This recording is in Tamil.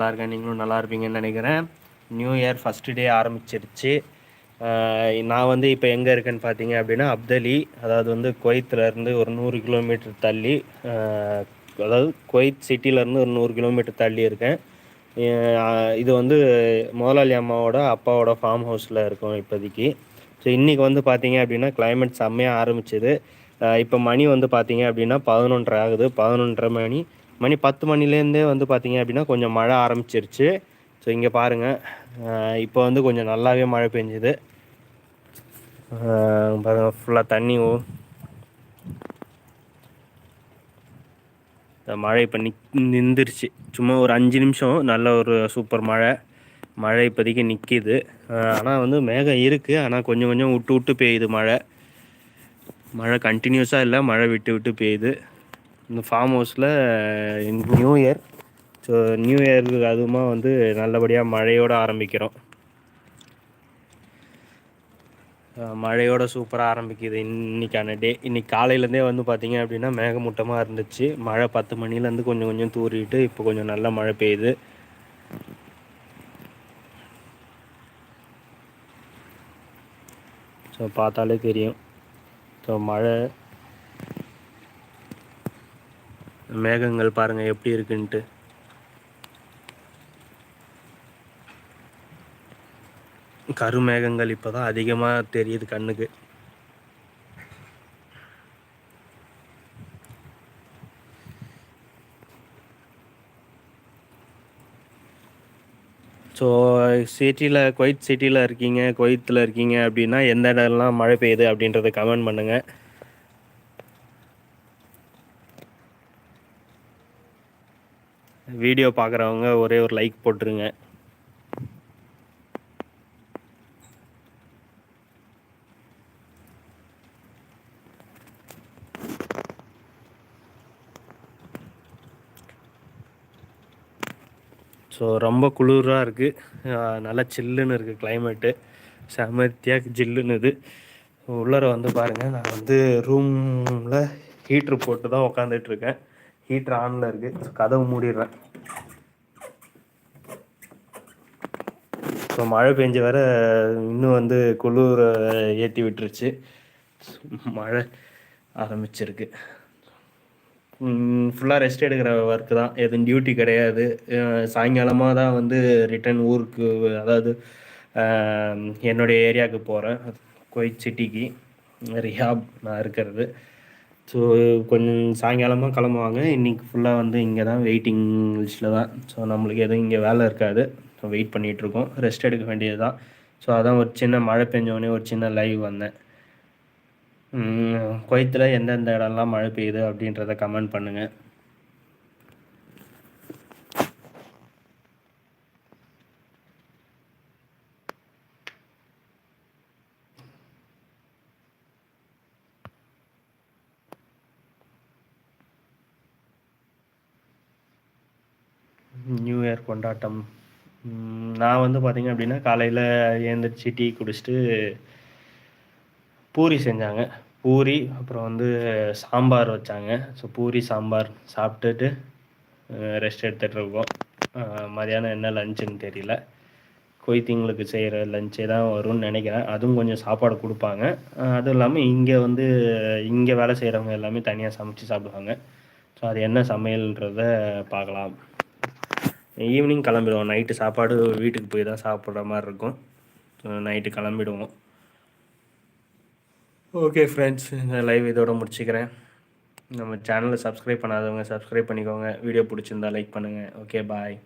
நல்லா இருக்கேன் நீங்களும் நல்லா இருப்பீங்கன்னு நினைக்கிறேன். நியூ இயர் ஃபஸ்ட்டு டே ஆரம்பிச்சிருச்சு. நான் வந்து இப்போ எங்கே இருக்கேன்னு பார்த்தீங்க அப்படின்னா அப்தலி அதாவது வந்து குவைத்துலேருந்து ஒரு நூறு கிலோமீட்டர் தள்ளி அதாவது குவைத் சிட்டிலேருந்து ஒரு நூறு கிலோமீட்டர் தள்ளி இருக்கேன். இது வந்து முதலாளி அம்மாவோட அப்பாவோட ஃபார்ம் ஹவுஸில் இருக்கும் இப்போதைக்கு. ஸோ இன்றைக்கி வந்து பார்த்தீங்க அப்படின்னா கிளைமேட் செம்மையாக ஆரம்பிச்சிது. இப்போ மணி வந்து பார்த்தீங்க அப்படின்னா பதினொன்றரை ஆகுது. பதினொன்றரை மணி மணி பத்து மணிலேருந்தே வந்து பார்த்திங்க அப்படின்னா கொஞ்சம் மழை ஆரம்பிச்சிருச்சு. ஸோ இங்கே பாருங்கள் இப்போ வந்து கொஞ்சம் நல்லாவே மழை பெஞ்சுது. பாருங்கள் ஃபுல்லாக தண்ணி மழை இப்போ நிக் நின்றுருச்சு சும்மா ஒரு அஞ்சு நிமிஷம் நல்ல ஒரு சூப்பர் மழை. மழை இப்போதைக்கு நிற்கிது ஆனால் வந்து மேகம் இருக்குது ஆனால் கொஞ்சம் கொஞ்சம் விட்டு விட்டு பெய்யுது மழை. மழை கண்டினியூஸாக இல்லை மழை விட்டு விட்டு பெய்யுது. இந்த ஃபார்ம் ஹவுஸில் நியூ இயர் ஸோ நியூ இயருக்கு அதுவுமா வந்து நல்லபடியாக மழையோடு ஆரம்பிக்கிறோம். மழையோட சூப்பராக ஆரம்பிக்குது இன்றைக்கான டே இன்றைக்கி காலையிலேருந்தே வந்து பார்த்திங்க அப்படின்னா மேகமூட்டமாக இருந்துச்சு. மழை பத்து மணிலேருந்து கொஞ்சம் கொஞ்சம் தூரிட்டு இப்போ கொஞ்சம் நல்ல மழை பெய்யுது. ஸோ பார்த்தாலே தெரியும். ஸோ மழை மேகங்கள் பாருங்கள் எப்படி இருக்குன்ட்டு. கருமேகங்கள் இப்போ தான் அதிகமாக தெரியுது கண்ணுக்கு. ஸோ சிட்டியில் குவைத் சிட்டியில் இருக்கீங்க குவைத்தில் இருக்கீங்க அப்படின்னா எந்த இடம்லாம் மழை பெய்யுது அப்படின்றத கமெண்ட் பண்ணுங்கள் வீடியோ பார்க்குறவங்க ஒரே ஒரு லைக் போட்டுருங்க. ஸோ ரொம்ப குளிராக இருக்குது நல்லா சில்லுன்னு இருக்குது கிளைமேட்டு செமத்தியாக ஜில்லுன்னு இது உள்ளார வந்து பாருங்கள் நான் வந்து ரூமில் ஹீட்ரு போட்டு தான் உக்காந்துட்ருக்கேன் ஹீட்ரு ஆனில் இருக்குது கதவு மூடிடுறேன். ஸோ மழை பெஞ்ச வர இன்னும் வந்து குளிர் ஏற்றி விட்டுருச்சு. மழை ஆரம்பிச்சிருக்கு. ஃபுல்லாக ரெஸ்ட் எடுக்கிற ஒர்க்கு தான். எதுவும் டியூட்டி கிடையாது. சாயங்காலமாக தான் வந்து ரிட்டன் ஊருக்கு அதாவது என்னுடைய ஏரியாவுக்கு போகிறேன் கோயிட் சிட்டிக்கு. ரிஹாப் நான் இருக்கிறது. ஸோ கொஞ்சம் சாயங்காலமாக கிளம்புவாங்க. இன்றைக்கி ஃபுல்லாக வந்து இங்கே தான் வெயிட்டிங் லிஸ்ட்டில் தான். ஸோ நம்மளுக்கு எதுவும் இங்கே வேலை இருக்காது. ஸோ வெயிட் பண்ணிகிட்ருக்கோம் ரெஸ்ட் எடுக்க வேண்டியது தான் ஸோ அதான் ஒரு சின்ன மழை பெஞ்சோடனே ஒரு சின்ன லைவ் வந்தேன். குவைத்தில் எந்தெந்த இடம்லாம் மழை பெய்யுது அப்படின்றத கமெண்ட் பண்ணுங்கள் நியூ இயர் கொண்டாட்டம். நான் வந்து பார்த்திங்க அப்படின்னா காலையில் எழுந்திரிச்சி டீ குடிச்சிட்டு பூரி செஞ்சாங்க. பூரி அப்புறம் வந்து சாம்பார் வச்சாங்க. ஸோ பூரி சாம்பார் சாப்பிட்டுட்டு ரெஸ்ட் எடுத்துகிட்டு இருக்கோம் மதியானம் என்ன லஞ்சுன்னு தெரியல. கொய்த்திங்களுக்கு செய்கிற லஞ்சே தான் வரும்னு நினைக்கிறேன். அதுவும் கொஞ்சம் சாப்பாடு கொடுப்பாங்க. அதுவும் இல்லாமல் இங்கே வந்து இங்கே வேலை செய்கிறவங்க எல்லாமே தனியாக சமைச்சு சாப்பிடுவாங்க. ஸோ அது என்ன சமையல்ன்றத பார்க்கலாம். ஈவினிங் கிளம்பிடுவோம். நைட்டு சாப்பாடு வீட்டுக்கு போய் தான் சாப்பிட்ற மாதிரி இருக்கும். நைட்டு கிளம்பிடுவோம். ஓகே ஃப்ரெண்ட்ஸ் இந்த லைவ் இதோட முடிச்சுக்கிறேன். நம்ம சேனலை சப்ஸ்கிரைப் பண்ணாதவங்க சப்ஸ்கிரைப் பண்ணிக்கோங்க. வீடியோ பிடிச்சிருந்தா லைக் பண்ணுங்கள் ஓகே பாய்